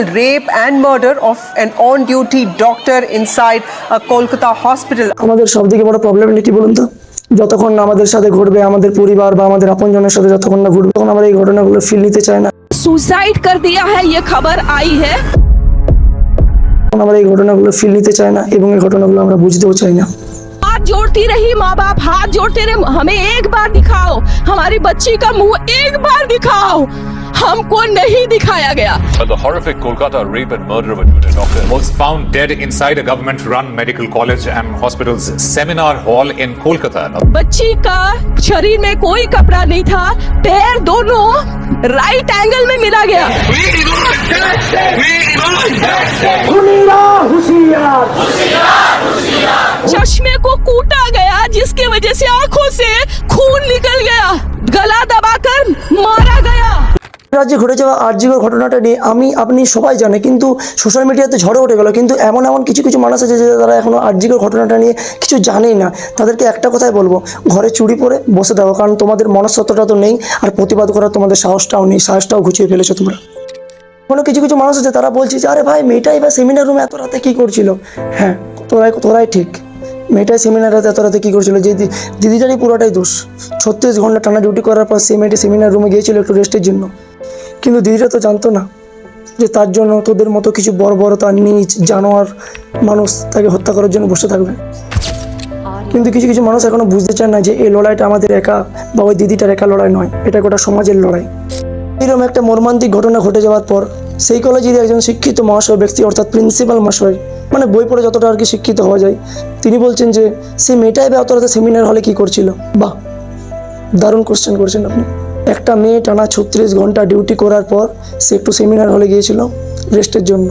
rape and murder of an on-duty doctor inside a Kolkata hospital. আমাদের সব থেকে বড় প্রবলেম কি বলুন তো যতক্ষণ না আমাদের সাথে ঘটবে আমাদের পরিবার বা আমাদের আপনজনের সাথে যতক্ষণ না ঘটবে তখন আমরা এই ঘটনাগুলো ফিল নিতে চাই না सुसाइड कर दिया है ये खबर आई है তখন আমরা এই ঘটনাগুলো ফিল নিতে চাই না এবং এই ঘটনাগুলো আমরা বুঝতেও চাই না हाथ जोड़ती रही माँ बाप हाथ जोड़ते रहे हमें एक बार दिखाओ हमारी बच्ची का मुंह एक बार दिखाओ हमको नहीं दिखाया गया But the horrific Kolkata rape and murder of a junior doctor was found dead inside a government-run medical college and hospital's seminar hall in Kolkata. बच्ची का शरीर में कोई कपड़ा नहीं था पैर दोनों राइट एंगल में मिला गया चश्मे को कूटा गया जिसकी वजह से आँखों से खून निकल गया गला दबाकर मारा गया রাজ্যে ঘটে যাওয়া আর্যিকর ঘটনাটা নিয়ে আমি, আপনি সবাই জানে, কিন্তু সোশ্যাল মিডিয়াতে ঝড়ে উঠে গেল। কিন্তু এমন এমন কিছু কিছু মানুষ আছে যে তারা এখনও আর্যিকর ঘটনাটা নিয়ে কিছু জানেই না। তাদেরকে একটা কথাই বলব, ঘরে চুরি পরে বসে দাও কারণ তোমাদের মনস্তত্বটা তো নেই, আর প্রতিবাদ করার তোমাদের সাহসটাও নেই, সাহসটাও ঘুচিয়ে ফেলেছো তোমরা। কোনো কিছু কিছু মানুষ আছে, তারা বলছে যে, আরে ভাই, মেয়েটাই বা সেমিনার রুমে এত রাতে কী করছিল? হ্যাঁ তোরাই তোরাই ঠিক। মেয়েটাই সেমিনারে এত রাতে কী করছিল? যে দিদিটারই পুরোটাই দোষ। ছত্রিশ ঘণ্টা টানা ডিউটি করার পর সেই মেয়েটি সেমিনার রুমে গিয়েছিল একটু রেস্টের জন্য। কিন্তু দিদিটা তো জানতো না যে তার জন্য তোদের মতো কিছু বড় বড় তার নিজ জানোয়ার মানুষ তাকে হত্যা করার জন্য বসে থাকবে। কিন্তু কিছু কিছু মানুষ এখনও বুঝতে চান না যে এই লড়াইটা আমাদের একা বা ওই দিদিটার একা লড়াই নয়, এটা গোটা সমাজের লড়াই। এরকম একটা মর্মান্তিক ঘটনা ঘটে যাওয়ার পর সেই কলেজের একজন শিক্ষিত মহাশয় ব্যক্তি, অর্থাৎ প্রিন্সিপাল মহাশয় মানে বই পড়ে যতটা আর কি শিক্ষিত হওয়া যায়, তিনি বলছেন যে, সেই মেয়েটাই বা অত সেমিনার হলে কি করছিল? বাহ, দারুণ কোশ্চেন করছেন আপনি। একটা মেয়ে টানা ছত্রিশ ঘণ্টা ডিউটি করার পর সে একটু সেমিনার হলে গিয়েছিল রেস্টের জন্য।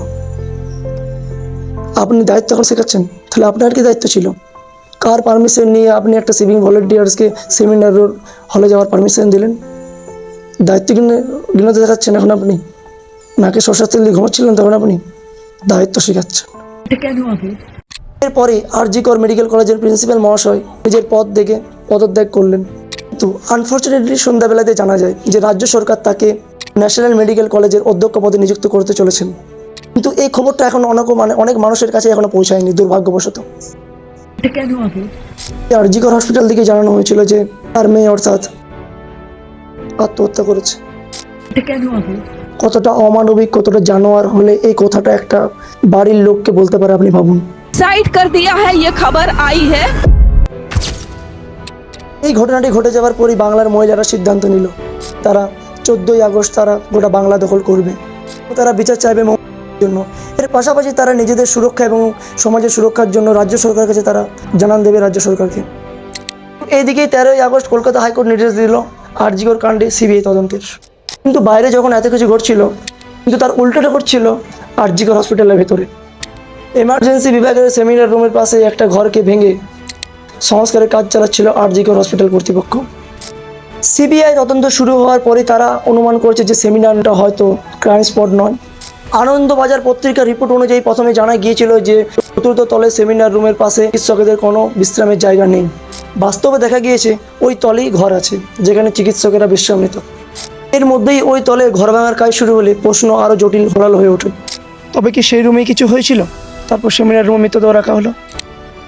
আপনি দায়িত্ব এখন শেখাচ্ছেন? তাহলে আপনার কি দায়িত্ব ছিল? কার পারমিশন নিয়ে আপনি একটা সিভিং ভলেন্টিয়ার্সকে সেমিনার হলে যাওয়ার পারমিশন দিলেন? দায়িত্ব কিনে গিনতে দেখাচ্ছেন এখন আপনি? নাকে শশা তেল দিয়ে ঘুমাচ্ছিলেন তখন আপনি? দায়িত্ব শেখাচ্ছেন। এরপরে আর আরজিকর মেডিকেল কলেজের প্রিন্সিপাল মহাশয় নিজের পদ দেখে পদত্যাগ করলেন। কিন্তু আনফর্চুনেটলি সন্ধ্যাবেলাতে জানা যায় যে রাজ্য সরকার তাকে ন্যাশনাল মেডিকেল কলেজের অধ্যক্ষ পদে নিযুক্ত করতে চলেছেন। কিন্তু এই খবরটা এখন অনেক মানে অনেক মানুষের কাছে এখনও পৌঁছায়নি দুর্ভাগ্যবশত। আর জিকর হসপিটাল থেকে জানানো হয়েছিল যে তার মেয়ে অর্থাৎ আত্মহত্যা করেছে। কতটা অমানবিক কতটা জানোয়ার হলে এই কথাটা একটা বাড়ির লোককে বলতে পারে আপনি ভাবুন। সাইড কর দিয়া হ্যাঁ ইয়ে খবর আই হ্যাঁ। এই ঘটনাটি ঘটে যাওয়ার পরই বাংলার মহিলারা সিদ্ধান্ত নিল, তারা চোদ্দোই আগস্ট তারা গোটা বাংলা দখল করবে। তারা বিচার চাইবে জন্য। এর পাশাপাশি তারা নিজেদের সুরক্ষা এবং সমাজের সুরক্ষার জন্য রাজ্য সরকারের কাছে তারা জানান দেবে রাজ্য সরকারকে। এইদিকে তেরোই আগস্ট কলকাতা হাইকোর্ট নির্দেশ দিল আরজিগর কাণ্ডে সিবিআই তদন্তের। কিন্তু বাইরে যখন এত কিছু ঘটছিল, কিন্তু তার উল্টোটা ঘটছিল আরজিগর হসপিটালের ভেতরে। এমার্জেন্সি বিভাগের সেমিনার রুমের পাশে একটা ঘরকে ভেঙে সংস্কারের কাজ চালাচ্ছিল আরজিকর হসপিটাল কর্তৃপক্ষ। সিবিআই তদন্ত শুরু হওয়ার পরে তারা অনুমান করেছে যে সেমিনারটা হয়তো ক্রাইম স্পট নয়। আনন্দবাজার পত্রিকার রিপোর্ট অনুযায়ী প্রথমে জানা গিয়েছিল যে চতুর্থ তলে সেমিনার রুমের পাশে চিকিৎসকেদের কোনো বিশ্রামের জায়গা নেই। বাস্তবে দেখা গিয়েছে ওই তলেই ঘর আছে, যেখানে চিকিৎসকেরা বিশ্রাম নিত এর মধ্যেই ওই তলে ঘর ভাঙার কাজ শুরু হলে প্রশ্ন আরও জটিল ঘোরাল হয়ে ওঠে। তবে কি সেই রুমে কিছু হয়েছিল? তারপর সেমিনার রুমে মৃতদেহ রাখা হলো।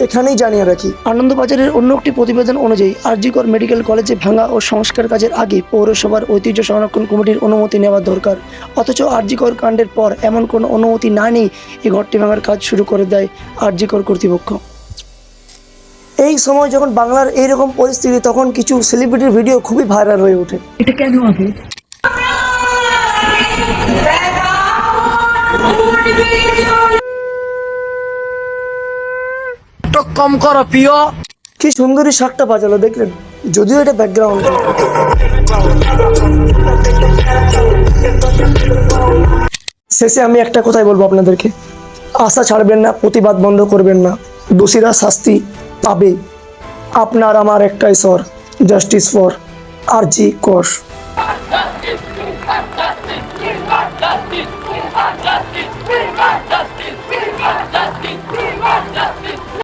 এখানেই জানিয়ে রাখি, আনন্দবাজারের অন্য একটি প্রতিবেদন অনুযায়ী আরজিকর মেডিকেল কলেজে ভাঙা ও সংস্কার কাজের আগে পৌরসভার ঐতিহ্য সংরক্ষণ কমিটির অনুমতি নেওয়া দরকার। অথচ আরজিকর কাণ্ডের পর এমন কোনো অনুমতি না নিয়ে এই ঘরটি ভাঙার কাজ শুরু করে দেয় আরজিকর কর্তৃপক্ষ। এই সময় যখন বাংলার এইরকম পরিস্থিতি, তখন কিছু সেলিব্রিটির ভিডিও খুবই ভাইরাল হয়ে ওঠে। একটু কম করো প্রিয় কি সুন্দরী শাকটা বাজালো দেখলেন যদিও এটা ব্যাকগ্রাউন্ড শেষে আমি একটা কথাই বলব আপনাদেরকে আশা ছাড়বেন না প্রতিবাদ বন্ধ করবেন না দোষীরা শাস্তি পাবে আপনার আমার একটাই স্বর জাস্টিস ফর আর জি কোষ justice, we want justice, we want justice, we want justice.